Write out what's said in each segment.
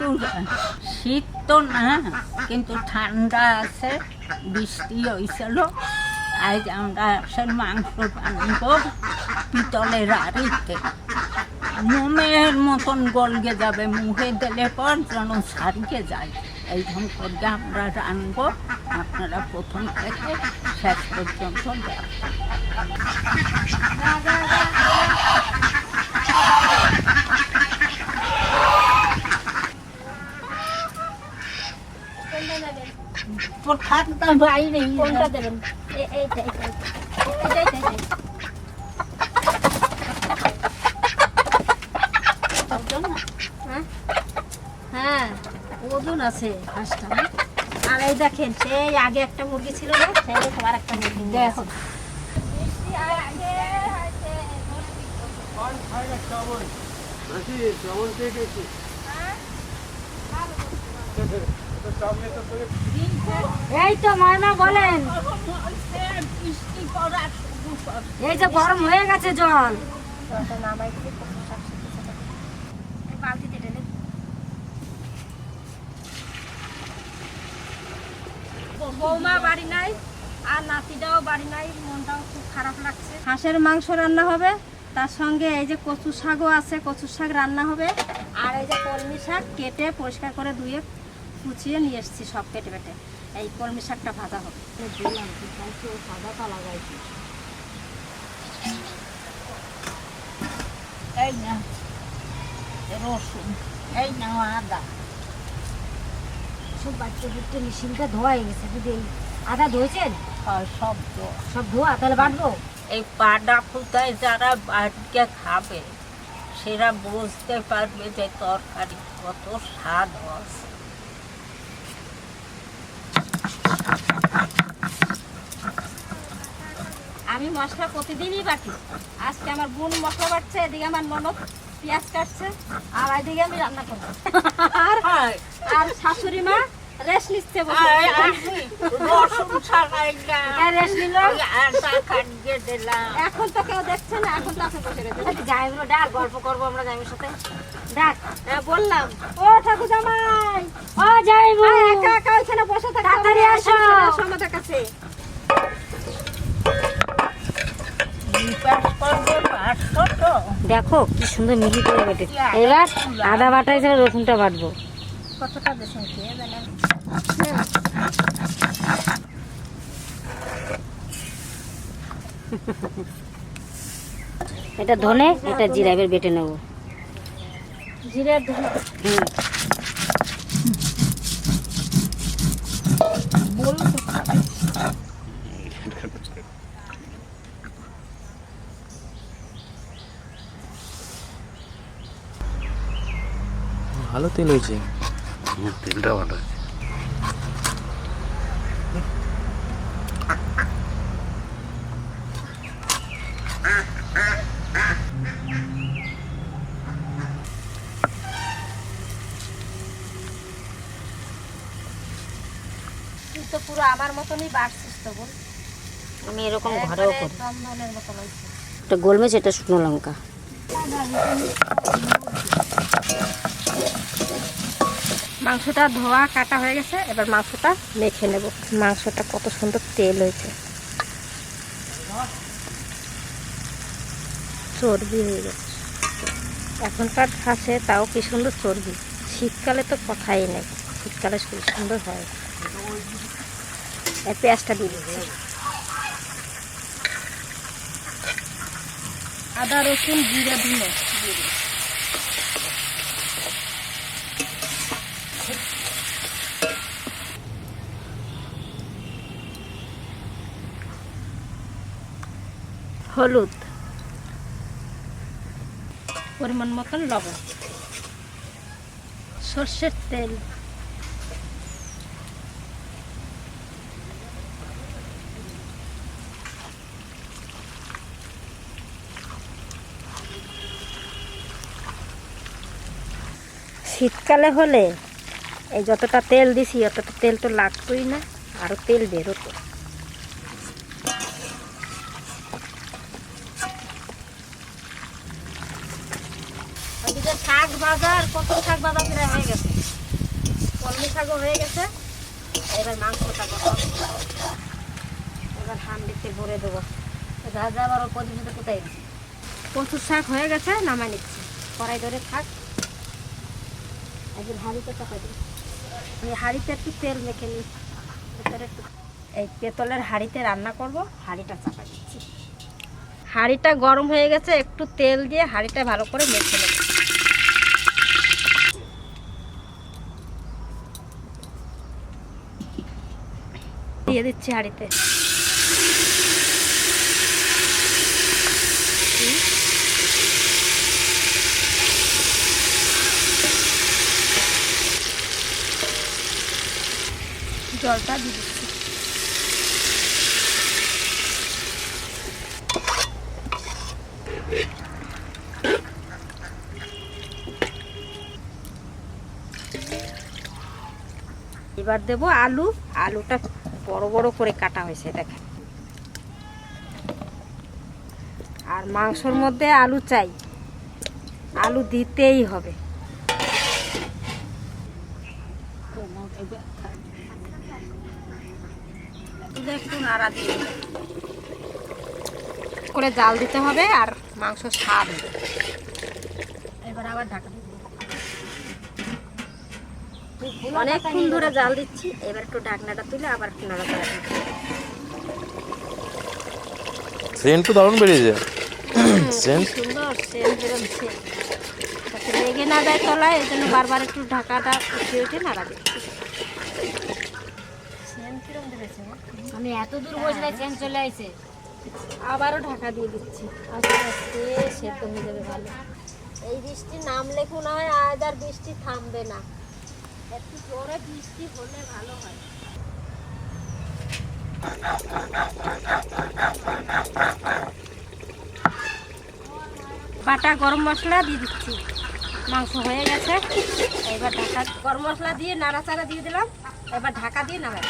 কিন্তু শীত তো না, কিন্তু ঠান্ডা আছে, বৃষ্টি হয়েছিল আজ আমরা সে মাংস বানব পিতলের আড়িতে। মোমের মতন গলগে যাবে মুখে দিলে পর যেন ছাড়িয়ে যায়। এইরকম করে আমরা রানবো আপনারা প্রথম থেকে শেষ পর্যন্ত দেখবেন প্রসাদটা বাইরে কোনটা দেবেন এইটা এইটা এইটা। এইটা। হ্যাঁ? ওজন আছে হাঁসটা আর এই দেখেন সেই আগে একটা মুরগি ছিল না সেই দেখো আর একটা মুরগি দেখো। এই তো ময়না বলেন। এই যে গরম হয়ে গেছে জল। বৌমা বাড়ি নাই আর নাতিটাও বাড়ি নাই মনটাও খুব খারাপ লাগছে। হাঁসের মাংস রান্না হবে তার সঙ্গে এই যে কচু শাকও আছে কচু শাক রান্না হবে। আর এই যে কলমি শাক কেটে পরিষ্কার করে ধুয়ে কুচিয়ে নিয়ে এসেছি সব কেটে কেটে এই কলমি শাকটা ভাজা হবে দিলাম সাদাটা লাগাইছি এই না রসুন এই না আদা। সব বাচ্চা বুট্টে মেশিনটা ধোয়া হয়ে গেছে আদা ধুয়েছেন? সব দেওয়া। সব ধোয়া তাহলে বাটবো এই পাডা ফুটায় যারা খাবে সেরা বুঝতে পারবে যে তরকারি কত স্বাদ আছে। মশলা প্রতিদিনই বাটি। আজকে আমার বোন মশলা বাটছে এদিকে আমার ননদ পেঁয়াজ কাটছে আর এদিকে আমি রান্না করব। আর আর শাশুড়ি মা রেস্ট নিচ্ছে দিলাম। এখন তো কেউ দেখছে না এখন তো আপনি বসে যাইবো ডাক গল্প করব আমরা সাথে। ডাক। হ্যাঁ বললাম। ও ঠাকুর জামাই। ও যাইবো। একা একা ওইখানে বসে থাকতে তাড়াতাড়ি আসো। আমাদের কাছে বিকাশ করবে পাঁচশো তো দেখো কি সুন্দর মিহি করে বেটে। এবার আদা বাটা হিসেবে রসুনটা বাটবো। কতটা বেসন খেয়ে এটা ধনে এটা জিরা এবার বেটে নেব। জিরা ধনে? হুম। ভালো তেল হয়েছে। তেলটা ভালো আছে তো পুরো আমার মতনই বাড়ছিস তো বল আমি এরকম ঘরেও একবারে করি। চন্দনের মতন হয়েছে। এটা গোলমরিচ এটা শুকনো লঙ্কা। মাংসটা ধোয়া কাটা হয়ে গেছে, এবার মাংসটা মেখে নেব। মাংসটা কত সুন্দর তেল হয়েছে। চর্বি হয়ে গেছে। এখনকার হাঁসে তাও কি সুন্দর চর্বি? শীতকালে তো কথাই নেই। শীতকালে খুব সুন্দর হয়? পেঁয়াজটা দিয়ে দিচ্ছি। আদা রসুন, জিরা, ধুনো। হলুদ। পরিমাণ মতন লবণ। সর্ষের তেল। শীতকালে হলে এই যতটা তেল দিছি অতটা তেল তো লাগতোই না আরও তেল বেরোতো। শাক কত শাক ভাজা প্রায় হয়ে গেছে। কলমি শাকও হয়ে গেছে। এবার মাংসটা বসাবো এবার হান্ডিতে ভরে দেবো। রাজা আবার প্রতিযোগিতা কোথায় গেছে? কচুর শাক হয়ে গেছে, নামাই নিচ্ছি। কড়াই ধরে থাক। একদিন হাড়িতে চাপা দিই। আমি হাঁড়িতে একটু তেল মেখে নিই। ভেতরে একটু এই পেতলের হাঁড়িতে রান্না করব, হাঁড়িটা চাপা দিচ্ছি। হাঁড়িটা গরম হয়ে গেছে, একটু তেল দিয়ে হাঁড়িটা ভালো করে মেখে নেব। দিয়ে দিচ্ছি হাঁড়িতে। জলটা দিয়ে দিচ্ছি। এবার দেবো আলু। আলুটা বড় বড় করে কাটা হয়েছে, দেখেন। আর মাংসর মধ্যে আলু চাই। আলু দিতেই হবে। একটু নাড়া দিয়ে। করে জাল দিতে হবে আর মাংস স্বাদ এবার আবার ঢাকা। অনেকক্ষণ ধরে জাল দিচ্ছি এবার একটু ঢাকনাটা তুলে আবার একটু নাড়াচাড়া। সেন্ট তো দারুণ বেরিয়েছে। সেন্ট? সুন্দর সেন্ট বেরোচ্ছে। যাতে লেগে না যায় তলায় এই জন্য বারবার একটু ঢাকাটা উঠিয়ে উঠে নাড়া দিচ্ছি। সেন্ট? আমি এত দূর বসলে চেন চলে আইছে। আবারও ঢাকা দিয়ে দিচ্ছি। আস্তে আস্তে সেদ্ধ হয়ে যাবে ভালো। এই বৃষ্টি নাম নামলে কোনো হয় আজ আর বৃষ্টি থামবে না। একটু জোরে বৃষ্টি হলে ভালো হয়। বাটা গরম মশলা দিয়ে দিচ্ছি। মাংস হয়ে গেছে। এবার ঢাকা গরম মশলা দিয়ে নাড়াচাড়া দিয়ে দিলাম। এবার ঢাকা দিয়ে নামাই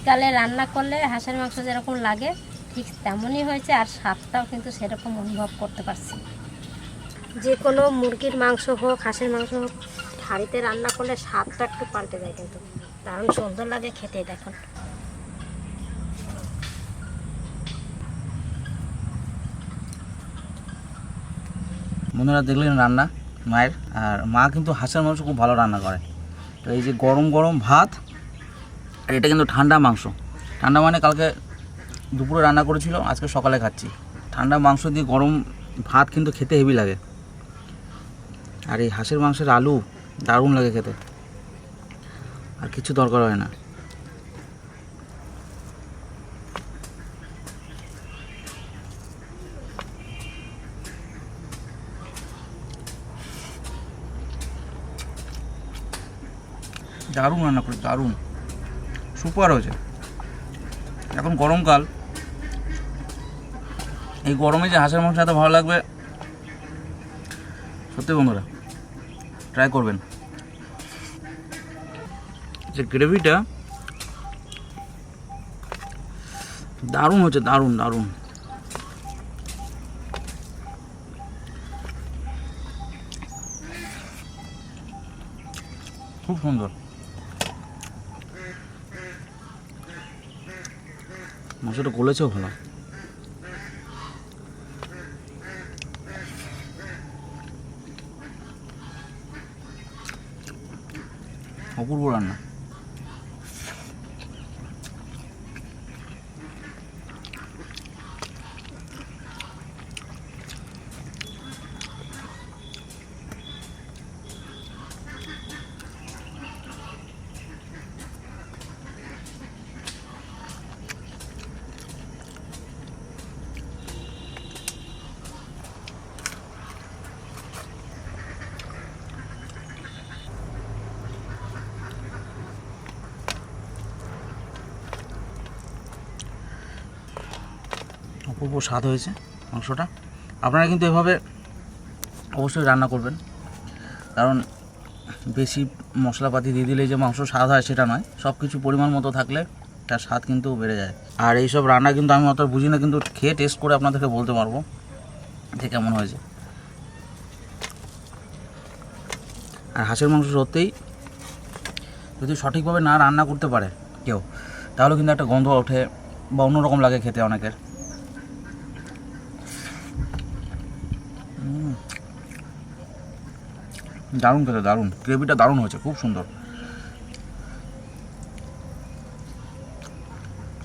শীতকালে রান্না করলে হাঁসের মাংস যেরকম লাগে, ঠিক তেমনই হয়েছে আর স্বাদটাও কিন্তু সেরকম অনুভব করতে পারছি। যে কোনো মুরগির মাংস হোক, হাঁসের মাংস হোক, হাঁড়িতে রান্না করলে স্বাদটা একটু পাল্টে যায় কিন্তু। দারুণ সুন্দর লাগে খেতে দেখুন। বন্ধুরা, দেখলেন রান্না, মায়ের। আর মা কিন্তু হাঁসের মাংস খুব ভালো রান্না করে। তো এই যে গরম গরম ভাত আর এটা কিন্তু ঠান্ডা মাংস। ঠান্ডা মানে কালকে দুপুরে রান্না করেছিল, আজকে সকালে খাচ্ছি। ঠান্ডা মাংস দিয়ে গরম ভাত কিন্তু খেতে হেভি লাগে। আর এই হাঁসের মাংসের আলু দারুণ লাগে খেতে। আর কিছু দরকার হয় না। দারুণ রান্না করি দারুণ। সুপার হয়েছে। এখন গরমকাল এই গরমে যে হাঁসের মাংস এত ভালো লাগবে, সত্যি বন্ধুরা ট্রাই করবেন। যে গ্রেভিটা দারুণ হচ্ছে দারুণ দারুণ। খুব সুন্দর। মাংসটা গলেছেও ভালো। অপূর্ব রান্না। অপূর্ব স্বাদ হয়েছে মাংসটা। আপনারা কিন্তু এভাবে অবশ্যই রান্না করবেন। কারণ বেশি মশলাপাতি দিয়ে দিলে যে মাংস স্বাদ হয় সেটা নয় সব কিছু পরিমাণ মতো থাকলে তার স্বাদ কিন্তু বেড়ে যায়। আর এইসব রান্না কিন্তু আমি অত বুঝি না, কিন্তু খেয়ে টেস্ট করে আপনাদেরকে বলতে পারব যে কেমন হয়েছে। আর হাঁসের মাংস সত্যিই যদি সঠিকভাবে না রান্না করতে পারে কেউ, তাহলে কিন্তু একটা গন্ধ ওঠে বা অন্যরকম লাগে খেতে অনেকের। দারুণ খেতে, দারুণ। গ্রেভিটা দারুণ হয়েছে, খুব সুন্দর।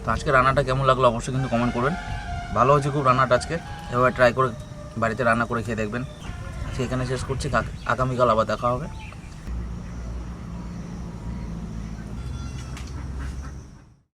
তো আজকে রান্নাটা কেমন লাগল অবশ্যই কিন্তু কমেন্ট করবেন। ভালো হয়েছে খুব রান্নাটা আজকে। এভাবে ট্রাই করে বাড়িতে রান্না করে খেয়ে দেখবেন। আজকে এখানে শেষ করছি। আগামীকাল আবার দেখা হবে।